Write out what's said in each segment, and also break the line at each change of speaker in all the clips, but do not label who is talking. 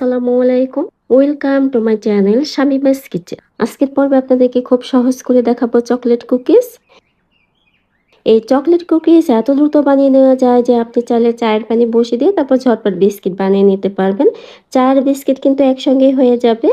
আসসালামু আলাইকুম। Welcome to my channel Shamima's kitchen আজকের পর্বে আপনাদেরকে খুব সহজ করে দেখাবো চকলেট কুকিজ এই চকলেট কুকিজ এত দ্রুত বানিয়ে নেওয়া যায় যে আপনি চাইলে চায়ের পানি বসিয়ে দিয়ে তারপর ঝটপট বিস্কিট বানিয়ে নিতে পারবেন। চায়ের বিস্কিট কিন্তু একসঙ্গে হয়ে যাবে।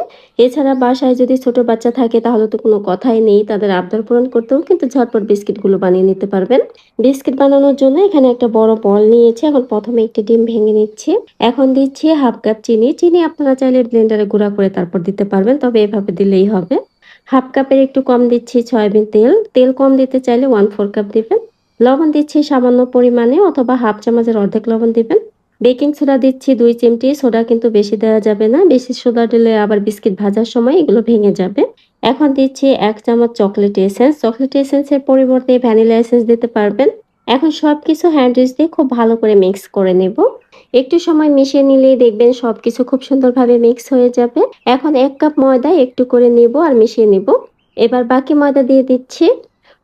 এছাড়া বাসায় যদি ছোট বাচ্চা থাকে তাহলে তো কোনো কথাই নেই, তাদের আবদার পূরণ করতেও কিন্তু ঝটপট বিস্কিটগুলো বানিয়ে নিতে পারবেন। বিস্কিট বানানোর জন্য এখানে একটা বড় বল নিয়েছি, এখন প্রথমে একটি ডিম ভেঙে নিচ্ছি। এখন দিচ্ছি হাফ কাপ চিনি চিনি আপনারা চাইলে ব্লেন্ডারে গুঁড়া করে তারপর দিতে পারবেন, তবে এভাবে দিলেই হবে। হাফ কাপের একটু কম দিচ্ছি সয়াবিন তেল। তেল কম দিতে চাইলে ওয়ান ফোর কাপ দিবেন। লবণ দিচ্ছি সামান্য পরিমাণে অথবা হাফ চামচের অর্ধেক লবণ দিবেন। বেকিং সোডা দিচ্ছি দুই চিমটি। সোডা কিন্তু বেশি দেওয়া যাবে না। বেশি সোডা দিলে আবার বিস্কিট ভাজার সময় এগুলো ভেঙে যাবে। এখন দিচ্ছি এক চামচ চকলেট এসেন্স চকলেট এসেন্সের পরিবর্তে ভ্যানিলা এসেন্স দিতে পারবেন। এখন সব কিছু হ্যান্ড দিয়ে খুব ভালো করে মিক্স করে নেব। একটু সময় মিশিয়ে নিলেই দেখবেন সবকিছু খুব সুন্দরভাবে মিক্স হয়ে যাবে। এখন এক কাপ ময়দা একটু করে নেব আর মিশিয়ে নেব। এবার বাকি ময়দা দিয়ে দিচ্ছি।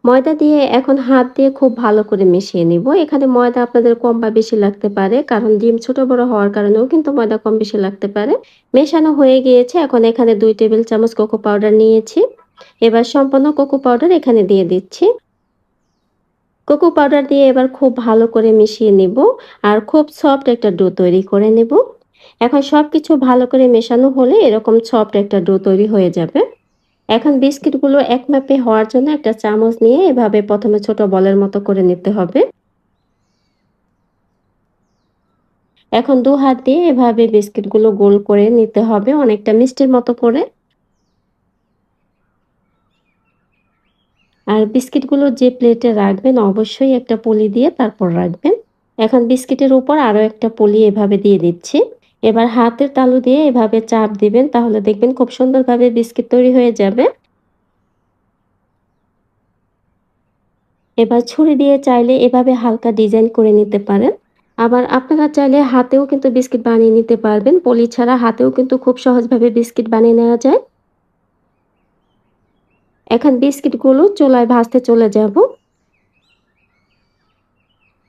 ময়দা দিয়ে এখন হাত দিয়ে খুব ভালো করে মিশিয়ে নিব। এখানে ময়দা আপনাদের কম বা বেশি লাগতে পারে, কারণ ডিম ছোট বড় হওয়ার কারণেও কিন্তু ময়দা কম বেশি লাগতে পারে। মেশানো হয়ে গিয়েছে। এখন এখানে দুই টেবিল চামচ কোকো পাউডার নিয়েছি। এবার সম্পূর্ণ কোকো পাউডার এখানে দিয়ে দিচ্ছি। কোকো পাউডার দিয়ে এবার খুব ভালো করে মিশিয়ে নিব আর খুব সফট একটা ডো তৈরি করে নেব। এখন সব কিছু ভালো করে মেশানো হলে এরকম সফট একটা ডো তৈরি হয়ে যাবে। এখন বিস্কিটগুলো এক মাপে হওয়ার জন্য একটা চামচ নিয়ে এভাবে প্রথমে ছোট বলের মতো করে নিতে হবে। এখন দু হাত দিয়ে এভাবে বিস্কিটগুলো গোল করে নিতে হবে অনেকটা মিষ্টির মতো করে। আর বিস্কিটগুলো যে প্লেটে রাখবেন, অবশ্যই একটা পলি দিয়ে তারপর রাখবেন। এখন বিস্কিটের উপর আরও একটা পলি এভাবে দিয়ে দিচ্ছি। এবার হাতের তালু দিয়ে এভাবে চাপ দিবেন, তাহলে দেখবেন খুব সুন্দরভাবে বিস্কিট তৈরি হয়ে যাবে। এবার ছুরি দিয়ে চাইলে এভাবে হালকা ডিজাইন করে নিতে পারেন। আবার আপনারা চাইলে হাতেও কিন্তু বিস্কিট বানিয়ে নিতে পারবেন। পলি ছাড়া হাতেও কিন্তু খুব সহজভাবে বিস্কিট বানিয়ে নেওয়া যায়। এখন বিস্কিটগুলো চুলায় ভাজতে চলে যাব।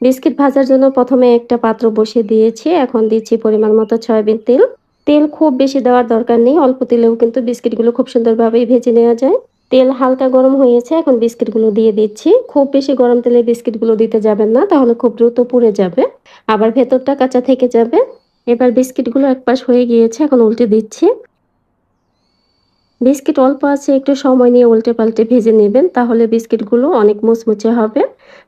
বিস্কিট ভাজার জন্য প্রথমে একটা পাত্র বসিয়ে দিয়েছি। এখন দিচ্ছি পরিমাণ মতো সয়াবিন তেল। তেল খুব বেশি দেওয়ার দরকার নেই। অল্প তেলেও কিন্তু বিস্কিটগুলো খুব সুন্দরভাবেই ভেজে নেওয়া যায়। তেল হালকা গরম হয়েছে, এখন বিস্কিটগুলো দিয়ে দিচ্ছি। খুব বেশি গরম তেলে বিস্কিটগুলো দিতে যাবেন না, তাহলে খুব দ্রুত পুড়ে যাবে। আবার ভেতরটা কাঁচা থেকে যাবে। এবার বিস্কিটগুলো এক পাশ হয়ে গিয়েছে, এখন উল্টে দিচ্ছি। বিস্কিট অল্প আছে, একটু সময় নিয়ে উল্টে পাল্টে ভেজে নেবেন, তাহলে বিস্কিটগুলো অনেক মুচমুচে হবে।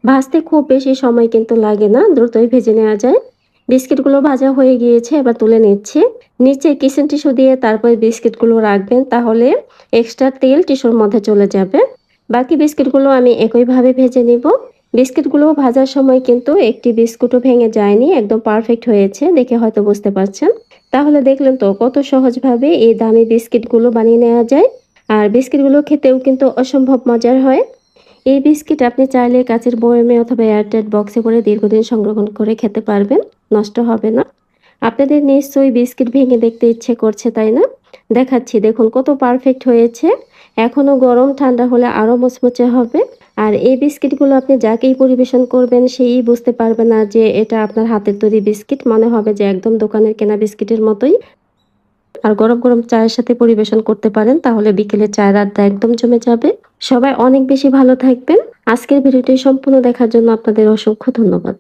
ভাজতে খুব বেশি সময় কিন্তু লাগে না, দ্রুতই ভেজে নেওয়া যায়। বিস্কিটগুলো ভাজা হয়ে গিয়েছে, এবার তুলে নিচ্ছি। নিচে কিচেন টিস্যু দিয়ে তারপরে বিস্কিটগুলো রাখবেন, তাহলে এক্সট্রা তেল টিস্যুর মধ্যে চলে যাবে। বাকি বিস্কিটগুলো আমি একইভাবে ভেজে নিব। বিস্কিটগুলো ভাজার সময় কিন্তু একটি বিস্কুটও ভেঙে যায়নি, একদম পারফেক্ট হয়েছে, দেখে হয়তো বুঝতে পারছেন। তাহলে দেখলেন তো কত সহজভাবে এই দামি বিস্কিটগুলো বানিয়ে নেওয়া যায়। আর বিস্কিটগুলো খেতেও কিন্তু অসম্ভব মজার হয়। এই বিস্কিট আপনি চাইলে কাচের বয়মে অথবা এয়ারটাইট বক্সে করে দীর্ঘদিন সংরক্ষণ করে খেতে পারবেন, নষ্ট হবে না। আপনাদের নিশ্চয়ই বিস্কিট ভেঙে দেখতে ইচ্ছে করছে, তাই না? দেখাচ্ছি, দেখুন কত পারফেক্ট হয়েছে। এখনও গরম, ঠান্ডা হলে আরও মুচমুচে হবে। আর এই বিস্কিটগুলো আপনি যাকেই পরিবেশন করবেন, সেই বুঝতে পারবে না যে এটা আপনার হাতের তৈরি বিস্কিট। মনে হবে যে একদম দোকানের কেনা বিস্কিটের মতোই। আর গরম গরম চায়ের সাথে পরিবেশন করতে পারেন, তাহলে বিকেলে চায়ের আড্ডা একদম জমে যাবে। সবাই অনেক বেশি ভালো থাকবেন। আজকের ভিডিওটি সম্পূর্ণ দেখার জন্য আপনাদের অসংখ্য ধন্যবাদ।